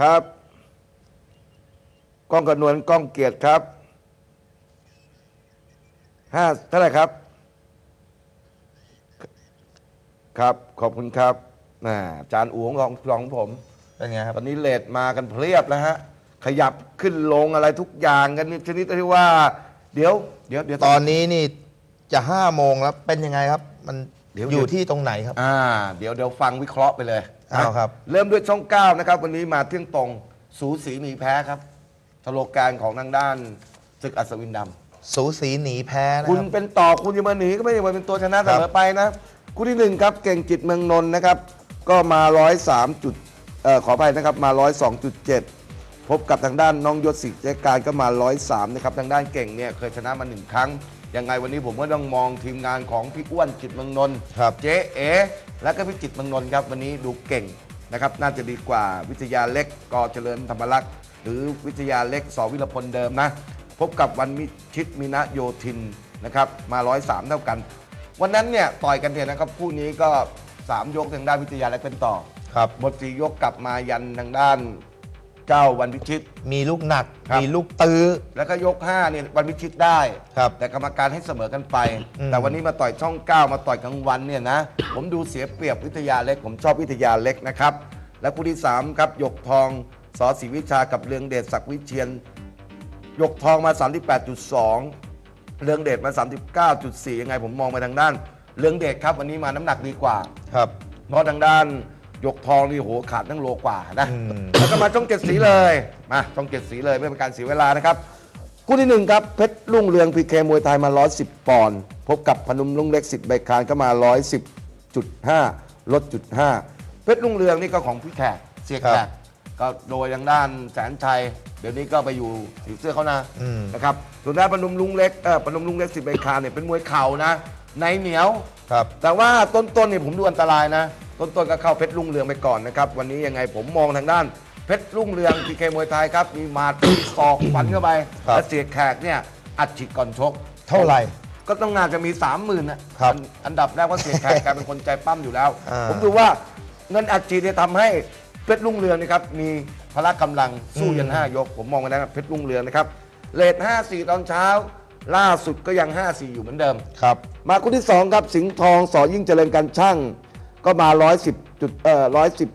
ครับกล้องกระนวลกล้องเกียรติครับห้าเท่าไหร่ครับ ครับขอบคุณครับน่าจานอูของของของผมเป็นไงครับตอนนี้เลทมากันเพลียบแล้วฮะ ขยับขึ้นลงอะไรทุกอย่างกันชนิดที่ว่า เดี๋ยว เดี๋ยวเดี๋ยวตอนนี้นี่จะห้าโมงแล้วเป็นยังไงครับ มัน ดี๋ยวอยู่ที่ตรงไหนครับ อ่า เดี๋ยวเดี๋ยวฟังวิเคราะห์ไปเลยอ้าวครับ เริ่มด้วยช่องเก้านะครับ วันนี้มาเที่ยงตรงสูสีหนีแพ้ครับสโลแกนของทางด้านศึกอัศวินดำสูสีหนีแพ้นะคุณครับ เป็นต่อคุณจะมาหนีก็ไม่ได้มาเป็นตัวชนะเสมอไปนะคู่ที่หนึ่งครับเก่งจิตเมืองนนท์นะครับ ก็มาร้อยสามจุดเอ่อขออภัยนะครับมาร้อยสองจุดเจ็ดพบกับทางด้านน้องยศศิษย์เจการก็มาร้อยสามนะครับทางด้านเก่งเนี่ยเคยชนะมาหนึ่งครั้ง ยังไงวันนี้ผมก็ต้องมองทีมงานของพี่อ้วนจิตเมืองนนท์ครับเจ๊เอและก็พี่จิตรเมืองนนท์ครับวันนี้ดูเก่งนะครับน่าจะดีกว่าวิทยาเล็กกอเจริญธรรมรักษ์หรือวิทยาเล็กสวิรพลเดิมนะ พบกับวันมิชิตมินะโยธินนะครับมาร้อยสามเท่ากัน วันนั้นเนี่ยต่อยกันเนี่ยนะครับคู่นี้ก็ 3 ยกทางด้านวิทยาเล็กเป็นต่อครับหมดสี่ยกกลับมายันทางด้าน เจ้าวันพิชิต มีลูกหนัก ครับ มีลูกตื้อ แล้วก็ยก5เนี่ยวันพิชิตได้ ครับแต่กรรมการให้เสมอกันไป อืม แต่วันนี้มาต่อยช่อง 9 มาต่อยกลางวันเนี่ยนะ ผมดูเสียเปรียบวิทยาเล็ก ผมชอบวิทยาเล็กนะครับ และคู่ที่ 3 ครับหยกทองสอศรีวิชากับเรืองเดชศักดิ์วิเชียนหยกทองมา 38.2 เรืองเดชมา 39.4 ยังไงผมมองไปทางด้าน เรืองเดชครับวันนี้มาน้ำหนักดีกว่า ครับ เพราะทางด้าน หยกทองนี่โหขาดตั้งโลกว่านะอืมแล้วก็มาช่องเจ็ดสีเลย มาช่องเจ็ดสีเลยไม่เป็นการเสียเวลานะครับคู่ที่หนึ่งครับเพชรรุ่งเรืองพีเคมวยไทยมา 110 ปอนด์พบกับพนมลุงเล็กสิบใบคานก็มา 110.5 ลดจุด5เพชรรุ่งเรืองนี่ก็ของพี่แขกเสียแขครักบก็โดยทางด้านแสนชัย เดี๋ยวนี้ก็ไปอยู่สีเสื้อเขานะอืมนะครับส่วนด้านพนมลุงเล็กเออพนมลุงเล็กสิบใบคานเนี่ยเป็นมวยเข่านะ ในเหนียว ครับ แต่ว่าต้นๆเนี่ยผมดูอันตรายนะ ต้นๆก็เข้าเพชรรุ่งเรืองไปก่อนนะครับ วันนี้ยังไงผมมองทางด้าน เพชรรุ่งเรืองพีเคมวยไทยครับ มีหมาดมีศอกฟันเข้าไปครับ และเสียแขกเนี่ยอัดฉีดก่อนชก เท่าไหร่ ก็ต้องน่าจะมี 3 0,000นะครับอันอันดับแรกว่าเสียแขกกลายเป็นคนใจปั้มอยู่แล้ว อ่า ผมดูว่าเงินอัดฉีดเนี่ยทำให้เพชรรุ่งเรืองนะครับมีพละกำลังสู้ยันห้ายก ผมมองไปนะครับเพชรรุ่งเรืองนะครับเลท5-4ตอนเช้า ล่าสุดก็ยัง 5-4 อยู่เหมือนเดิม ครับ มาคู่ที่ 2 ครับ สิงห์ทองสอยิ่งเจริญการช่าง ก็มา 110จุดเอ่อ110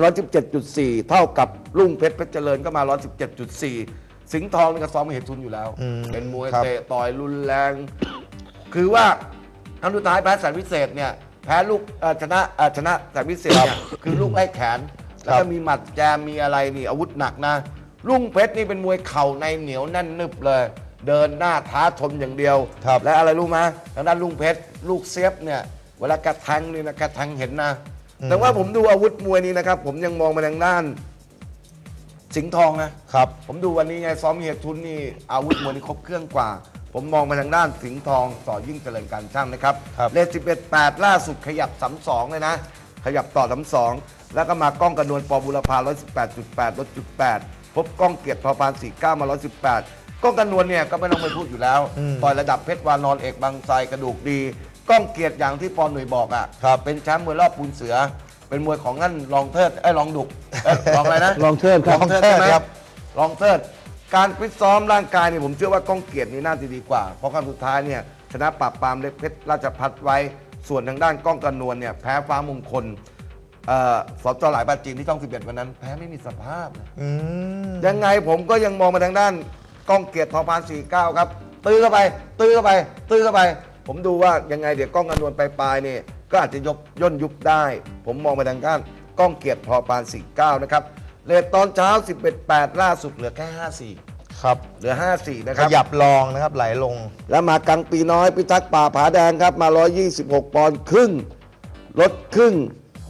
117.4 เท่ากับรุ่งเพชรเพชรเจริญก็มา 117.4 สิงห์ทองนี่ก็ซ้อมมีเหตุทุนอยู่แล้ว อืมเป็นมวยครับ เตะต่อยรุนแรง คือว่าอันสุดท้ายแพ้แสนวิเศษเนี่ยแพ้ลูกเอ่อชนะเอ่อชนะแสนวิเศษเนี่ยคือลูกไล่แขน แล้วก็มีหมัดแจมมีอะไรนี่อาวุธหนักนะรุ่งเพชรนี่เป็นมวยเข่าในเหนียวแน่นนึบเลย เดินหน้าท้าชนอย่างเดียว ครับและอะไรรู้ไหมทางด้านลุงเพชรลูกเซฟเนี่ยเวลากระแทงนี่นะกระแทงเห็นนะแต่ว่าผมดูอาวุธมวยนี้นะครับ ผมยังมองไปทางด้าน สิงห์ทองนะ ครับ ผมดูวันนี้ไงซ้อมเฮียทุนนี่อาวุธมวยนี่ครบเครื่องกว่า ผมมองไปทางด้านสิงห์ทองสอยิ่งเจริญการช่างนะครับครับ เลข11 8ล่าสุดขยับ32เลยนะ ขยับต่อ32แล้วก็มากล้องกระนวลปอบุรพา118.8ลดจุด8พบกล้องเกียรติพอพาน49มา118 กล้องกระนวลเนี่ยก็ไม่ต้องไปพูดอยู่แล้วอืมต่อยระดับเพชรวานอนเอกบางไทรกระดูกดีกล้องเกียรติอย่างที่ปอหนุ่ยบอกอะครับ เป็นแชมป์มวยรอบปูนเสือ เป็นมวยของนั่นรองเทิดไอ้ยรองดุกเอ้ยรองอะไรนะรองเทิดครับรองเทิดรองเทิดใช่ไหมครับ รองเทิด การฟิตซ้อมร่างกายเนี่ยผมเชื่อว่าก้องเกียรตินี่น่าจะดีกว่า เพราะครั้งสุดท้ายเนี่ยชนะปราบปรามเล็กเพชรราชพัฒไว้ ส่วนทางด้านก้องกระนวลเนี่ยแพ้ฟ้ามงคลเอ่อสจหลายปาจีนที่ช่อง 11 วันนั้น แพ้ไม่มีสภาพนะ อืม ยังไงผมก็ยังมองมาทางด้าน ก้องเกียรติทอพาน49ครับ ตื้อเข้าไป ตื้อเข้าไป ตื้อเข้าไป ผมดูว่ายังไงเดี๋ยวก้องกระนวลไปปลายๆนี่ก็อาจจะยกย่นยุบได้ ผมมองไปทางด้านก้องเกียรติทอพาน49 นะครับเลทตอนเช้า 11 8 ล่าสุดเหลือแค่54ครับเหลือ 54 นะคขรับ ยับลองนะครับไหลลง แล้วมากลางปีน้อยพิทักษ์ป่าผาแดงครับ มา 126 ปอนด์ครึ่งลดครึ่ง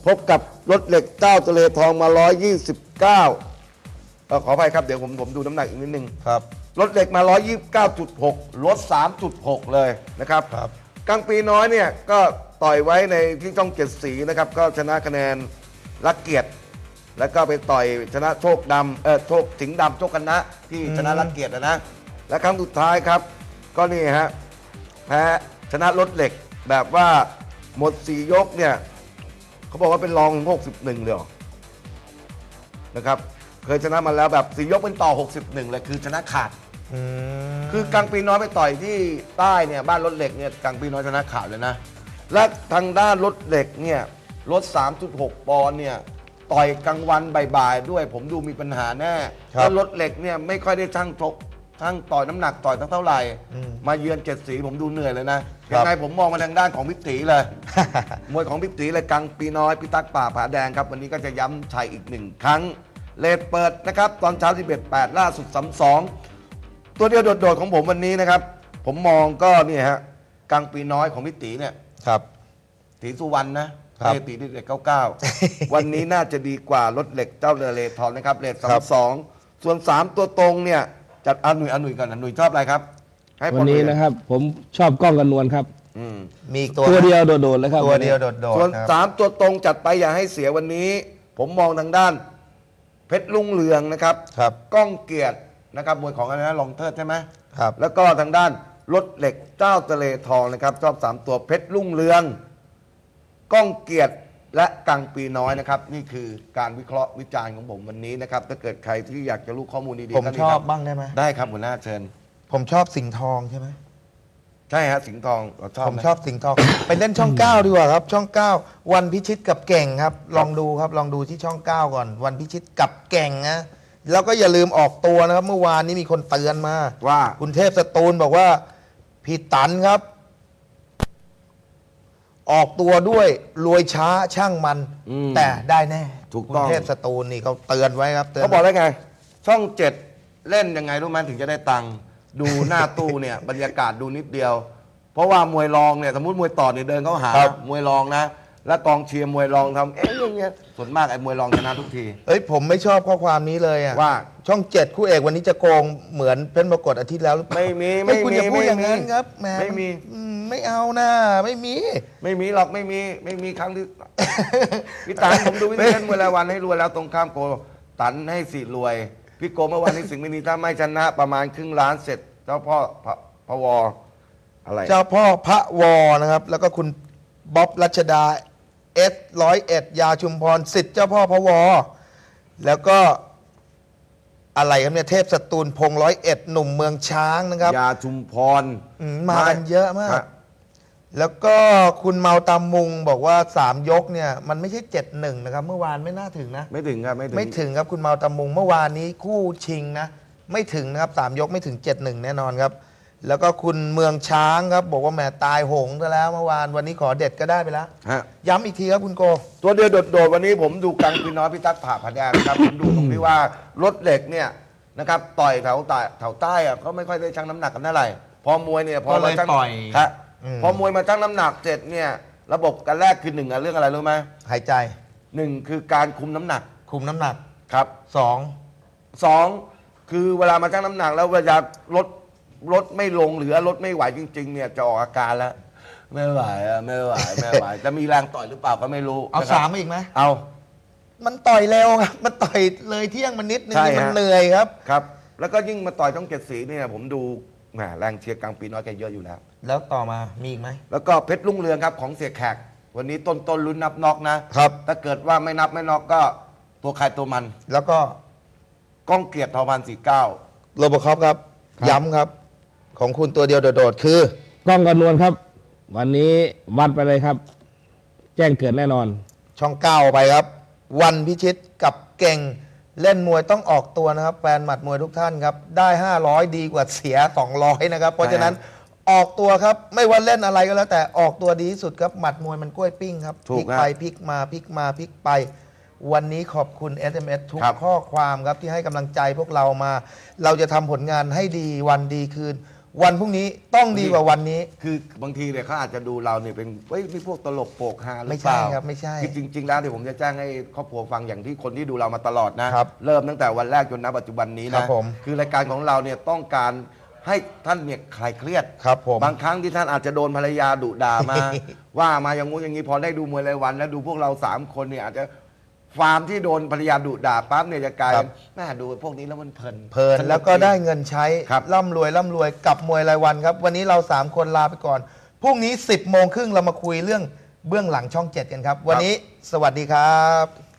พบกับรถเหล็กเจ้าทะเลทองมา 129เอ่อขออภัยครับ เดี๋ยวผมผมดูน้ำหนักอีกนิดนึง ครับ รถเหล็กมา 129.6 ลด 3.6 เลยนะครับครับกลางปีน้อยเนี่ยก็ต่อยไว้ในที่ช่องเจ็ดสีนะครับ ก็ชนะคะแนนรักเกียรติ แล้วก็ไปต่อยชนะโชคดำเออโชคสิงห์ดำโชคกันนะที่ชนะรักเกียรตินะนะ และครั้งสุดท้ายครับ ก็นี่ฮะแพ้ชนะรถเหล็กแบบว่าหมดสี่ยกเนี่ยเขาบอกว่าเป็นรองถึง61เลยเหรอนะครับเค ยชนะมาแล้วแบบสียกเป็นต่อ 61 เลยคือชนะขาด อืมคือกลางปีน้อยไปต่อยที่ใต้เนี่ยบ้านรถเหล็กเนี่ยกลางปีน้อยชนะขาดเลยนะ และทางด้านรถเหล็กเนี่ยรถ 3.6 ปอนด์เนี่ยต่อยกลางวันบ่ายๆด้วย ผมดูมีปัญหาแน่แล้วรถเหล็กเนี่ยไม่ค่อยได้ช่างทกช่างต่อยน้ำหนักต่อยสักเท่าไหร่มาเยือนเจ็ดสีผมดูเหนื่อยเลยนะยังไงผมมองมาทางด้านของพิตีเลย มวยของพิตีเลยกลางปีน้อยพิทักษ์ป่าผาแดงครับ วันนี้ก็จะย้ำชัยอีกหนึ่งครั้ง เลดเปิดนะครับ ตอนเช้าที่เบ็ดแปดล่าสุดสามสองตัวเดียวโดดๆของผมวันนี้นะครับ ผมมองก็เนี่ยฮะกลางปีน้อยของพิตีเนี่ยครับ ตีสุวรรณนะครับ เอตีที่เด็กเก้าเก้าวันนี้น่าจะดีกว่ารถเหล็กเจ้าเรือเลทอนนะครับเลทสามสองส่วนสามตัวตรงเนี่ยจัดอาหนุ่ยอาหนุ่ยก่อนนะหนุ่ยชอบอะไรครับให้พวันนี้หยนะครับ ผมชอบกล้องกันนวลครับ อืม มีอีกตัวตัวนะเดียวโดดๆเลยครับตัวเดียวโดดส่วนๆครับ สามตัวตรงจัดไปอย่าให้เสียวันนี้ ผมมองทางด้าน เพชรลุงเรืองนะครับครับก้องเกียรตินะครับมวยของอะไรนะลองเทิดใช่ไหมครับแล้วก็ทางด้านรถเหล็กเจ้าทะเลทองนะครับชอบสามตัวเพชรลุงเรืองก้องเกียรติและกังปีน้อยนะครับ นี่คือการวิเคราะห์วิจารณ์ของผมวันนี้นะครับถ้าเกิดใครที่อยากจะรู้ข้อมูลดีๆผมก็นี่ชอบครับ้างได้ไหมได้ครับหัวหน้าเชิญ ผมชอบสิงห์ทองใช่ไหม ใช่ฮะสิงห์ทองเราชอบผมไหชอบสิงห์ทอง ไปเล่นช่องเก้าดีกว่าครับ ช่องเก้าวันพิชิตกับเก่งครับ ลองดูครับลองดูที่ช่องเก้าก่อน วันพิชิตกับเก่งนะแล้วก็อย่าลืมออกตัวนะครับ เมื่อวานนี้มีคนเตือนมาว่า คุณเทพสตูลบอกว่าพี่ตันครับ ออกตัวด้วยรวยช้าช่างมัน อืมแต่ได้แน่ถูกคุณต้องเทพสตูลนี่เขาเตือนไว้ครับเตือนเขาบอกแล้วไง ช่องเจ็ดเล่นยังไงรู้ไหมถึงจะได้ตังค์ ดูหน้าตู้เนี่ย บรรยากาศดูนิดเดียว เพราะว่ามวยรองเนี่ยสมมติมวยต่อเนี่ยเดินเข้าหา ครับ มวยรองนะ แล้วกองเชียร์มวยรองทำเอ๊ะอย่างเงี้ยส่วนมากไอ้มวยรองชนะทุกที เอ้ยผมไม่ชอบข้อความนี้เลยอะว่า ช่องเจ็ดคู่เอกวันนี้จะโกงเหมือนเพชรมรกตอาทิตย์แล้วหรือเปล่าไม่มีไม่ไม่คุณมีอย่าพูดไม่อย่างมีนั้นครับแหมไม่มี อืมไม่เอานะไม่มี ไม่มีหรอกไม่มีไม่มีครั้งที่ พี่ตันผมดูวิธีเล่นมวยรายวันให้รวยแล้วตรงข้ามโกตันให้สี่รวย พี่โกเมื่อวานนี้สิงห์มินีถ้าไม่ชนะประมาณครึ่งล้านเสร็จ เจ้าพ่อพระพวอะไร เจ้าพ่อพระวอนะครับ แล้วก็คุณบ๊อบรัชดาเอสร้อยเอ็ดยาชุมพรสิทธิ์เจ้าพ่อพระวอแล้วก็อะไรครับเนี่ยเทพสตูลพงร้อยเอ็ดหนุ่มเมืองช้างนะครับ ยาชุมพรอืมมากันเยอะมากครับ แล้วก็คุณเมาตามมุงบอกว่าสามยกเนี่ย มันไม่ใช่เจ็ดหนึ่งนะครับ เมื่อวานไม่น่าถึงนะ ไม่ถึงครับ ไม่ถึง ไม่ถึงครับคุณเมาตามมุงเมื่อวานนี้คู่ชิงนะ ไม่ถึงนะครับสามยกไม่ถึงเจ็ดหนึ่งแน่นอนครับ แล้วก็คุณเมืองช้างครับ บอกว่าแหมตายโหงซะแล้วเมื่อวานวันนี้ขอเด็ดก็ได้ไปแล้ว ฮะ ย้ำอีกทีครับคุณโก ตัวเดียวโดดๆวันนี้ผมดูกังพี่น้อยพี่ตั๊กผ่าผาแดงนะครับ ผมดูตรงที่ว่ารถเหล็กเนี่ยนะครับต่อยแถวใต้แถวใต้อะเขาไม่ค่อยได้ชั่งน้ำหนักกันเท่าไหร่พอมวยเนี่ยพอก็เลยมาชั่งปล่อยครับอืม พอมวยมาชั่งน้ำหนักเสร็จเนี่ยระบบการแรกคือหนึ่งอะเรื่องอะไรรู้ไหมหายใจหนึ่งคือการคุมน้ำหนักคุมน้ำหนักครับสองสองคือเวลามาชั่งน้ำหนัก แล้วเวลาลดลดไม่ลงหรือลดไม่ไหวจริง ๆ เนี่ยจะออกอาการแล้ว ไม่ไหวอะไม่ไหวไม่ไหว จะมีแรงต่อยหรือเปล่าก็ไม่รู้เอานะครับสามอีกไหมเอา มันต่อยเร็วครับมันต่อยเลยเที่ยงมันนิดนึงใช่นี่มันฮะเหนื่อยครับ ครับ แล้วก็ยิ่งมาต่อยต้องเจ็ดสีเนี่ยผมดู แหมแรงเชียร์กลางปีน้อยแกเยอะอยู่แล้ว แล้วต่อมามีอีกไหม แล้วก็เพชรลุงเรืองครับของเสียแขก วันนี้ต้นต้นลุ้นนับน็อกนะครับ ถ้าเกิดว่าไม่นับไม่น็อกก็ตัวใครตัวมันแล้วก็ก้องเกียรติทอพันสี่เก้าโรบอคอปครับครับย้ำครับ ของคุณตัวเดียวโดดๆ คือกล้องกันนวลครับ วันนี้วัดไปเลยครับ แจ้งเกิดแน่นอน ช่องเก้าไปครับ วันพิชิตกับเก่ง เล่นมวยต้องออกตัวนะครับแฟนหมัดมวยทุกท่านครับ ได้ 500 ดีกว่าเสีย 200 นะครับ เพราะฉะนั้นออกตัวครับ ไม่ว่าเล่นอะไรก็แล้ว แต่ออกตัวดีที่สุดครับหมัดมวยมันกล้วยปิ้งครับถูพกลิกครับไปพลิกมาพลิกมาพลิกไป วันนี้ขอบคุณ SMS ทุกครับข้อความครับที่ให้กำลังใจพวกเรามา เราจะทำผลงานให้ดีวันดีคืน วันพรุ่งนี้ต้องดีกว่าวันนี้ คือบางทีเนี่ยเขาอาจจะดูเราเนี่ยเป็นเฮ้ยนี่พวกตลกโปกฮาหรือไม่เปใช่ล่าครับไม่ใช่คือจริง ๆ แล้วเดี๋ยวผมจะแจ้งให้ครอบครัวฟังอย่างที่คนที่ดูเรามาตลอดนะเริ่มตั้งแต่วันแรกจนณปัจจุบันนี้ครันะบผม คือรายการของเราเนี่ยต้องการให้ท่านเนี่ยคลายเครียด ครับผม บางครั้งที่ท่านอาจจะโดนภรรยาดุด่ามา ว่ามาอย่างงู้นอย่างนี้พอได้ดูมวยรายวัน แล้วดูพวกเราสามคนเนี่ยอาจจะ ฟาร์มที่โดนภรรยาดุด่าปั๊บเนี่ยจะกลายครัเป็นบน่าดูพวกนี้แล้วมันเพลินเพลินสกแล้วก็ได้เงินใช้ครับ ร่ำรวยร่ำรวยกับมวยรายวันครับ วันนี้เรา 3 คนลาไปก่อนพรุ่งนี้ 10โมงครึ่งเรามาคุยเรื่องเบื้องหลังช่อง 7 กันครับ วันนี้สวัสดีครับ